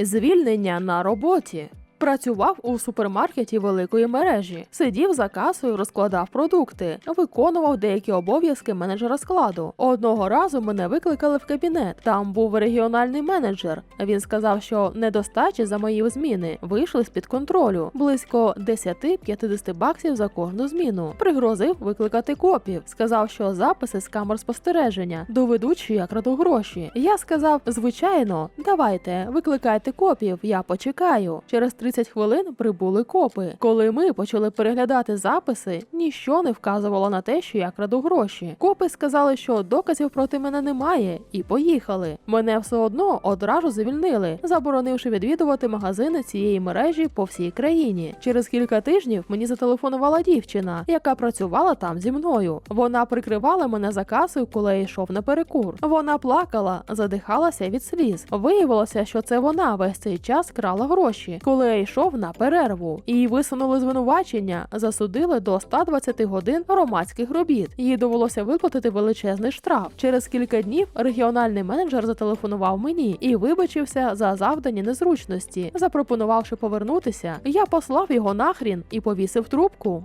Звільнення на роботі. Працював у супермаркеті великої мережі, сидів за касою, розкладав продукти, виконував деякі обов'язки менеджера складу. Одного разу мене викликали в кабінет. Там був регіональний менеджер. Він сказав, що недостачі за мої зміни вийшли з під контролю близько 10-50 баксів за кожну зміну. Пригрозив викликати копів. Сказав, що записи з камер спостереження доведуть, що я краду гроші. Я сказав: звичайно, давайте, викликайте копів, я почекаю. Через 30 хвилин прибули копи. Коли ми почали переглядати записи, ніщо не вказувало на те, що я краду гроші. Копи сказали, що доказів проти мене немає, і поїхали. Мене все одно одразу звільнили, заборонивши відвідувати магазини цієї мережі по всій країні. Через кілька тижнів мені зателефонувала дівчина, яка працювала там зі мною. Вона прикривала мене за касою, коли я йшов на перекур. Вона плакала, задихалася від сліз. Виявилося, що це вона весь цей час крала гроші, коли я йшов на перерву. Їй висунули звинувачення, засудили до 120 годин громадських робіт. Їй довелося виплатити величезний штраф. Через кілька днів регіональний менеджер зателефонував мені і вибачився за завдані незручності, запропонувавши повернутися. Я послав його нахрін і повісив трубку.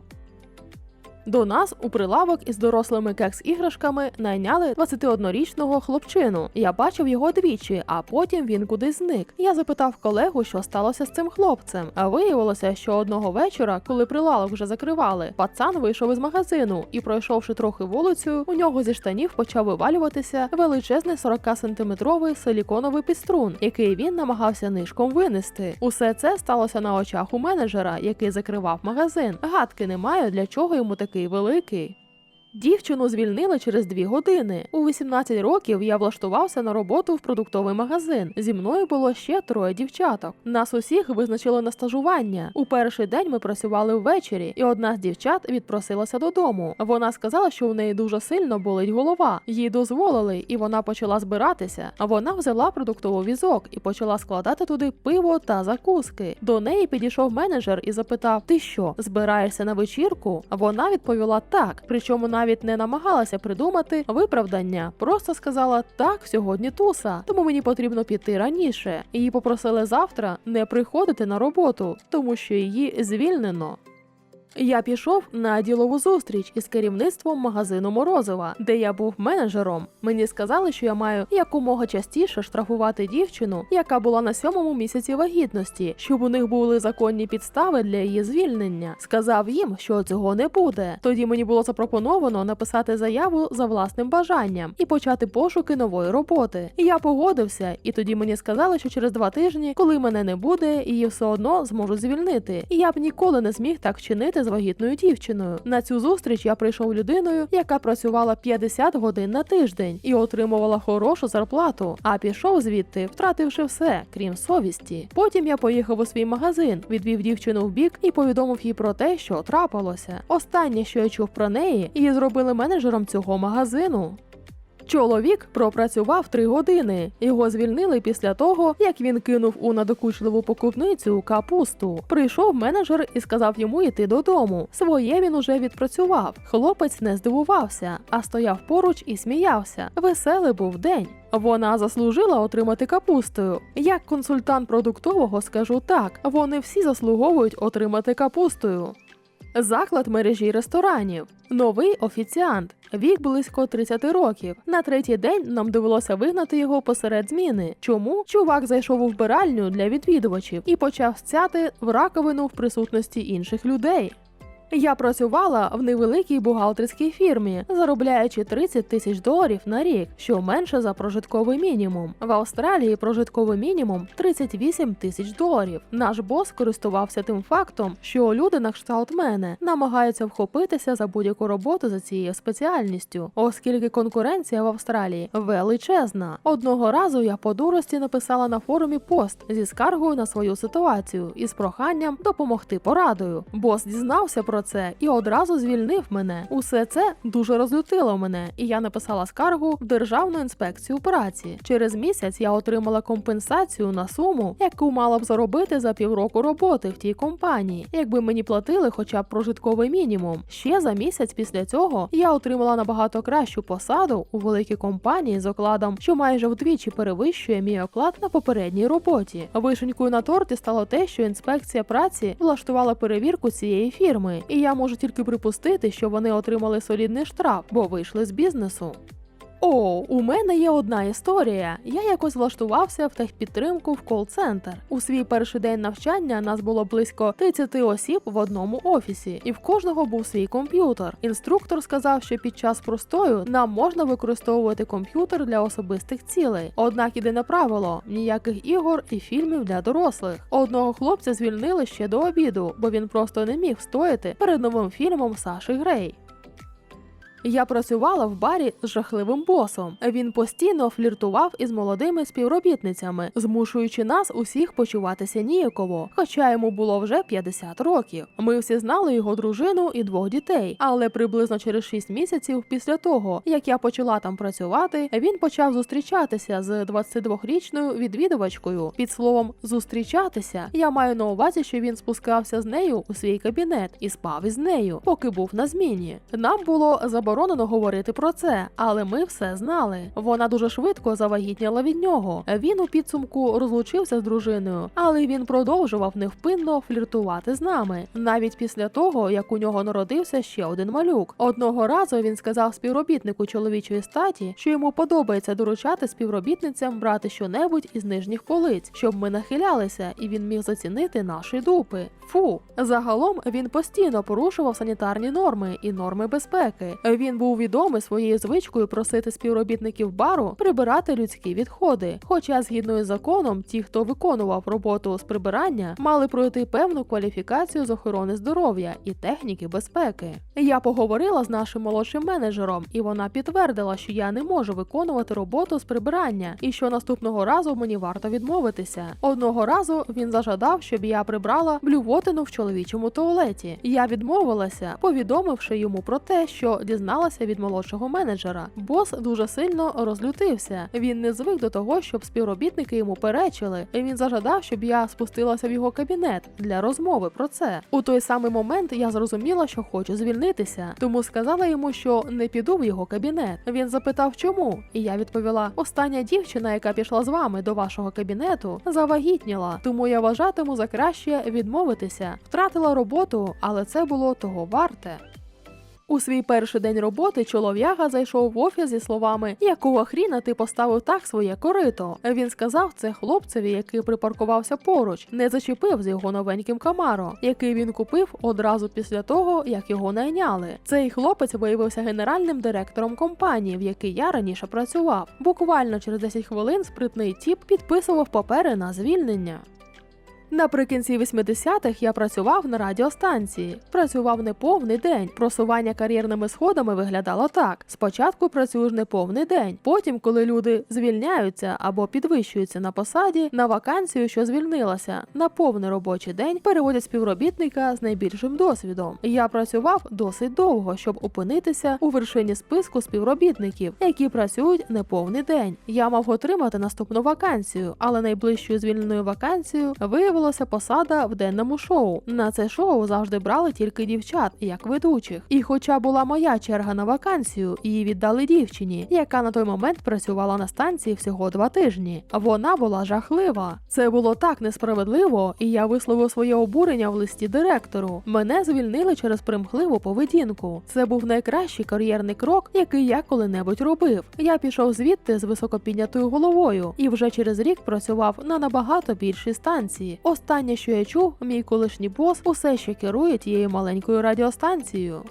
До нас у прилавок із дорослими кекс-іграшками найняли 21-річного хлопчину. Я бачив його двічі, а потім він кудись зник. Я запитав колегу, що сталося з цим хлопцем. А виявилося, що одного вечора, коли прилавок вже закривали, пацан вийшов із магазину і, пройшовши трохи вулицею, у нього зі штанів почав вивалюватися величезний 40-сантиметровий силіконовий підструн, який він намагався нишком винести. Усе це сталося на очах у менеджера, який закривав магазин. Гадки не маю, для чого йому такий великий. Дівчину звільнили через дві години. У 18 років я влаштувався на роботу в продуктовий магазин. Зі мною було ще троє дівчаток. Нас усіх визначили на стажування. У перший день ми працювали ввечері, і одна з дівчат відпросилася додому. Вона сказала, що у неї дуже сильно болить голова. Їй дозволили, і вона почала збиратися. Вона взяла продуктовий візок і почала складати туди пиво та закуски. До неї підійшов менеджер і запитав: Ти що, збираєшся на вечірку? Вона відповіла так, причому навіть не намагалася придумати виправдання. Просто сказала так, сьогодні туса, тому мені потрібно піти раніше. Її попросили завтра не приходити на роботу, тому що її звільнено. Я пішов на ділову зустріч із керівництвом магазину Морозова, де я був менеджером. Мені сказали, що я маю якомога частіше штрафувати дівчину, яка була на сьомому місяці вагітності, щоб у них були законні підстави для її звільнення. Сказав їм, що цього не буде. Тоді мені було запропоновано написати заяву за власним бажанням і почати пошуки нової роботи. Я погодився, і тоді мені сказали, що через два тижні, коли мене не буде, її все одно зможуть звільнити. І я б ніколи не зміг так чинити з вагітною дівчиною. На цю зустріч я прийшов людиною, яка працювала 50 годин на тиждень і отримувала хорошу зарплату, а пішов звідти, втративши все, крім совісті. Потім я поїхав у свій магазин, відвів дівчину в бік і повідомив їй про те, що трапилося. Останнє, що я чув про неї, її зробили менеджером цього магазину. Чоловік пропрацював три години. Його звільнили після того, як він кинув у надокучливу покупницю капусту. Прийшов менеджер і сказав йому йти додому. Своє він уже відпрацював. Хлопець не здивувався, а стояв поруч і сміявся. Веселий був день. Вона заслужила отримати капустою. Як консультант продуктового скажу так: вони всі заслуговують отримати капустою. Заклад мережі ресторанів. Новий офіціант. Вік близько 30 років. На третій день нам довелося вигнати його посеред зміни. Чому чувак зайшов у вбиральню для відвідувачів і почав стяти в раковину в присутності інших людей? Я працювала в невеликій бухгалтерській фірмі, заробляючи 30 тисяч доларів на рік, що менше за прожитковий мінімум. В Австралії прожитковий мінімум 38 тисяч доларів. Наш бос користувався тим фактом, що люди на кшталт мене намагаються вхопитися за будь-яку роботу за цією спеціальністю, оскільки конкуренція в Австралії величезна. Одного разу я по дурості написала на форумі пост зі скаргою на свою ситуацію і з проханням допомогти порадою. Бос дізнався про це і одразу звільнив мене. Усе це дуже розлютило мене, і я написала скаргу в Державну інспекцію праці. Через місяць я отримала компенсацію на суму, яку мала б заробити за півроку роботи в тій компанії, якби мені платили хоча б прожитковий мінімум. Ще за місяць після цього я отримала набагато кращу посаду у великій компанії з окладом, що майже вдвічі перевищує мій оклад на попередній роботі. Вишенькою на торті стало те, що інспекція праці влаштувала перевірку цієї фірми, і я можу тільки припустити, що вони отримали солідний штраф, бо вийшли з бізнесу. О, у мене є одна історія. Я якось влаштувався в техпідтримку в кол-центр. У свій перший день навчання нас було близько 30 осіб в одному офісі, і в кожного був свій комп'ютер. Інструктор сказав, що під час простою нам можна використовувати комп'ютер для особистих цілей. Однак єдине правило ніяких ігор і фільмів для дорослих. Одного хлопця звільнили ще до обіду, бо він просто не міг встояти перед новим фільмом Саші Грей. Я працювала в барі з жахливим босом. Він постійно фліртував із молодими співробітницями, змушуючи нас усіх почуватися ніяково, хоча йому було вже 50 років. Ми всі знали його дружину і двох дітей, але приблизно через 6 місяців після того, як я почала там працювати, він почав зустрічатися з 22-річною відвідувачкою. Під словом зустрічатися я маю на увазі, що він спускався з нею у свій кабінет і спав із нею, поки був на зміні. Нам було заборонено говорити про це, але ми все знали. Вона дуже швидко завагітніла від нього. Він у підсумку розлучився з дружиною, але він продовжував невпинно фліртувати з нами, навіть після того, як у нього народився ще один малюк. Одного разу він сказав співробітнику чоловічої статі, що йому подобається доручати співробітницям брати щонебудь із нижніх полиць, щоб ми нахилялися, і він міг зацінити наші дупи. Фу, загалом він постійно порушував санітарні норми і норми безпеки. Він був відомий своєю звичкою просити співробітників бару прибирати людські відходи. Хоча, згідно із законом, ті, хто виконував роботу з прибирання, мали пройти певну кваліфікацію з охорони здоров'я і техніки безпеки. Я поговорила з нашим молодшим менеджером, і вона підтвердила, що я не можу виконувати роботу з прибирання, і що наступного разу мені варто відмовитися. Одного разу він зажадав, щоб я прибрала блювотину в чоловічому туалеті. Я відмовилася, повідомивши йому про те, що дізналася від молодшого менеджера. Бос дуже сильно розлютився. Він не звик до того, щоб співробітники йому перечили. Він зажадав, щоб я спустилася в його кабінет для розмови про це. У той самий момент я зрозуміла, що хочу звільнитися, тому сказала йому, що не піду в його кабінет. Він запитав, чому, і я відповіла: остання дівчина, яка пішла з вами до вашого кабінету, завагітніла, тому я вважатиму за краще відмовитися. Втратила роботу, але це було того варте. У свій перший день роботи чолов'яга зайшов в офіс зі словами: Якого хріна ти поставив так своє корито? Він сказав це хлопцеві, який припаркувався поруч, не зачепив з його новеньким камаро, який він купив одразу після того, як його найняли. Цей хлопець виявився генеральним директором компанії, в якій я раніше працював. Буквально через 10 хвилин спритний тіп підписував папери на звільнення. Наприкінці 80-х я працював на радіостанції. Працював неповний день. Просування кар'єрними сходами виглядало так: спочатку працюєш неповний день. Потім, коли люди звільняються або підвищуються на посаді, на вакансію, що звільнилася, на повний робочий день переводять співробітника з найбільшим досвідом. Я працював досить довго, щоб опинитися у вершині списку співробітників, які працюють неповний день. Я мав отримати наступну вакансію, але найближчою звільненою вакансією виявилося посада в денному шоу. На це шоу завжди брали тільки дівчат, як ведучих. І хоча була моя черга на вакансію, її віддали дівчині, яка на той момент працювала на станції всього два тижні. Вона була жахлива. Це було так несправедливо, і я висловив своє обурення в листі директору. Мене звільнили через примхливу поведінку. Це був найкращий кар'єрний крок, який я коли-небудь робив. Я пішов звідти з високопіднятою головою і вже через рік працював на набагато більшій станції. Останнє, що я чув, мій колишній бос усе ще керує тією маленькою радіостанцією.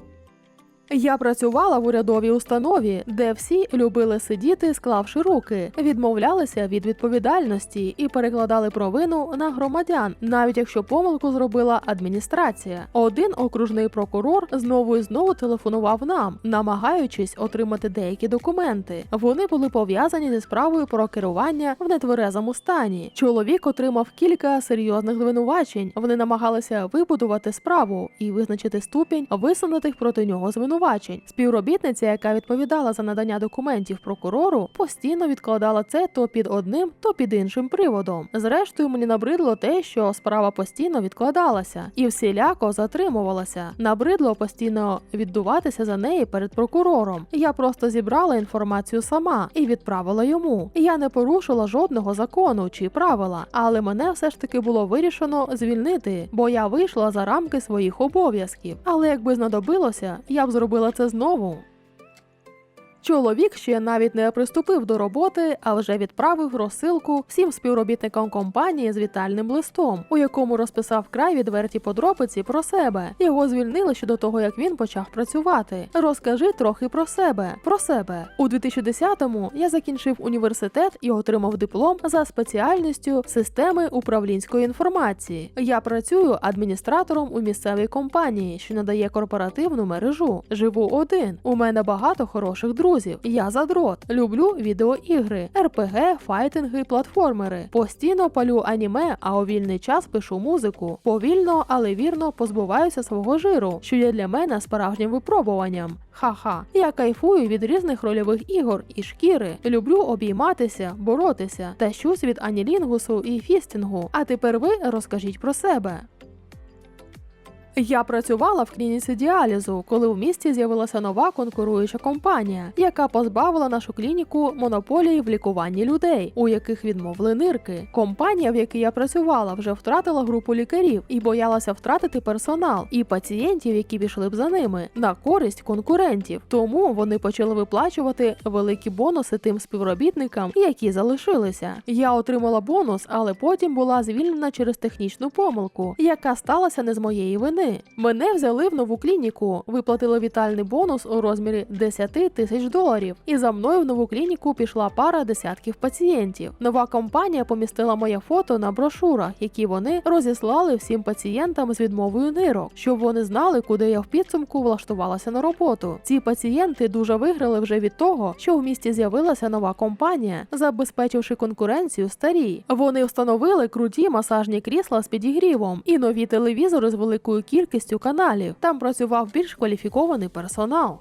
Я працювала в урядовій установі, де всі любили сидіти, склавши руки, відмовлялися від відповідальності і перекладали провину на громадян, навіть якщо помилку зробила адміністрація. Один окружний прокурор знову і знову телефонував нам, намагаючись отримати деякі документи. Вони були пов'язані зі справою про керування в нетверезому стані. Чоловік отримав кілька серйозних звинувачень. Вони намагалися вибудувати справу і визначити ступінь висунутих проти нього звинувачень. Співробітниця, яка відповідала за надання документів прокурору, постійно відкладала це то під одним, то під іншим приводом. Зрештою, мені набридло те, що справа постійно відкладалася і всіляко затримувалася. Набридло постійно віддуватися за неї перед прокурором. Я просто зібрала інформацію сама і відправила йому. Я не порушила жодного закону чи правила, але мене все ж таки було вирішено звільнити, бо я вийшла за рамки своїх обов'язків. Але якби знадобилося, я б зробила це знову. Чоловік ще навіть не приступив до роботи, а вже відправив розсилку всім співробітникам компанії з вітальним листом, у якому розписав край відверті подробиці про себе. Його звільнили ще до того, як він почав працювати. Розкажи трохи про себе. Про себе у 2010-му я закінчив університет і отримав диплом за спеціальністю системи управлінської інформації. Я працюю адміністратором у місцевій компанії, що надає корпоративну мережу. Живу один. У мене багато хороших друзів. Я задрот. Люблю відеоігри, РПГ, файтинги, платформери. Постійно палю аніме, а у вільний час пишу музику. Повільно, але вірно позбуваюся свого жиру, що є для мене справжнім випробуванням. Ха-ха, я кайфую від різних рольових ігор і шкіри. Люблю обійматися, боротися та щось від анілінгусу і фістінгу. А тепер ви розкажіть про себе. Я працювала в клініці діалізу, коли в місті з'явилася нова конкуруюча компанія, яка позбавила нашу клініку монополії в лікуванні людей, у яких відмовили нирки. Компанія, в якій я працювала, вже втратила групу лікарів і боялася втратити персонал і пацієнтів, які пішли б за ними, на користь конкурентів. Тому вони почали виплачувати великі бонуси тим співробітникам, які залишилися. Я отримала бонус, але потім була звільнена через технічну помилку, яка сталася не з моєї вини. Мене взяли в нову клініку, виплатили вітальний бонус у розмірі 10 тисяч доларів. І за мною в нову клініку пішла пара десятків пацієнтів. Нова компанія помістила моє фото на брошурах, які вони розіслали всім пацієнтам з відмовою нирок, щоб вони знали, куди я в підсумку влаштувалася на роботу. Ці пацієнти дуже виграли вже від того, що в місті з'явилася нова компанія, забезпечивши конкуренцію старій. Вони встановили круті масажні крісла з підігрівом і нові телевізори з великою кількістю каналів. Там працював більш кваліфікований персонал.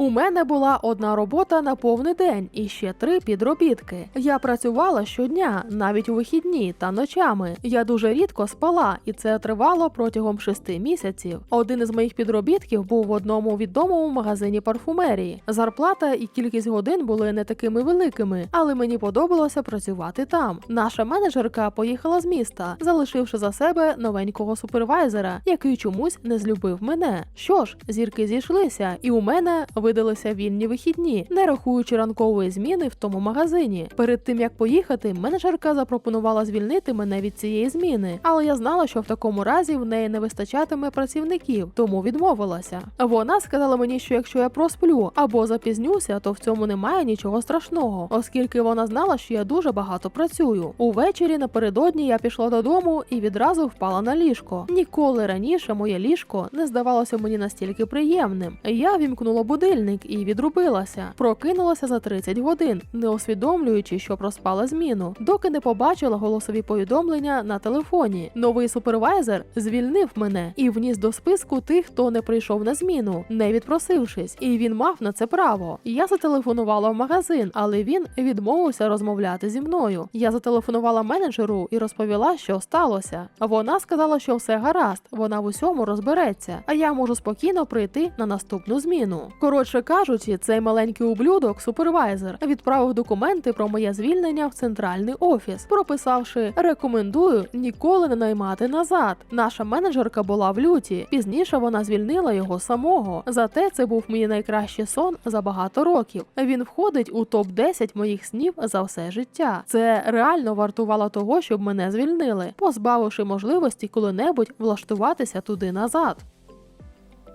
У мене була одна робота на повний день і ще три підробітки. Я працювала щодня, навіть у вихідні та ночами. Я дуже рідко спала, і це тривало протягом шести місяців. Один із моїх підробітків був в одному відомому магазині парфумерії. Зарплата і кількість годин були не такими великими, але мені подобалося працювати там. Наша менеджерка поїхала з міста, залишивши за себе новенького супервайзера, який чомусь не злюбив мене. Що ж, зірки зійшлися, і у мене видалися вільні вихідні, не рахуючи ранкової зміни в тому магазині. Перед тим як поїхати, менеджерка запропонувала звільнити мене від цієї зміни, але я знала, що в такому разі в неї не вистачатиме працівників, тому відмовилася. Вона сказала мені, що якщо я просплю або запізнюся, то в цьому немає нічого страшного, оскільки вона знала, що я дуже багато працюю. Увечері напередодні я пішла додому і відразу впала на ліжко. Ніколи раніше моє ліжко не здавалося мені настільки приємним. Я вімкнула будильник і відрубилася. Прокинулася за 30 годин, не усвідомлюючи, що проспала зміну, доки не побачила голосові повідомлення на телефоні. Новий супервайзер звільнив мене і вніс до списку тих, хто не прийшов на зміну, не відпросившись, і він мав на це право. Я зателефонувала в магазин, але він відмовився розмовляти зі мною. Я зателефонувала менеджеру і розповіла, що сталося. Вона сказала, що все гаразд, вона в усьому розбереться, а я можу спокійно прийти на наступну зміну. Коротше кажучи, цей маленький ублюдок, супервайзер, відправив документи про моє звільнення в центральний офіс, прописавши рекомендую ніколи не наймати назад. Наша менеджерка була в люті. Пізніше вона звільнила його самого. Зате це був мій найкращий сон за багато років. Він входить у топ 10 моїх снів за все життя. Це реально вартувало того, щоб мене звільнили, позбавивши можливості коли-небудь влаштуватися туди назад.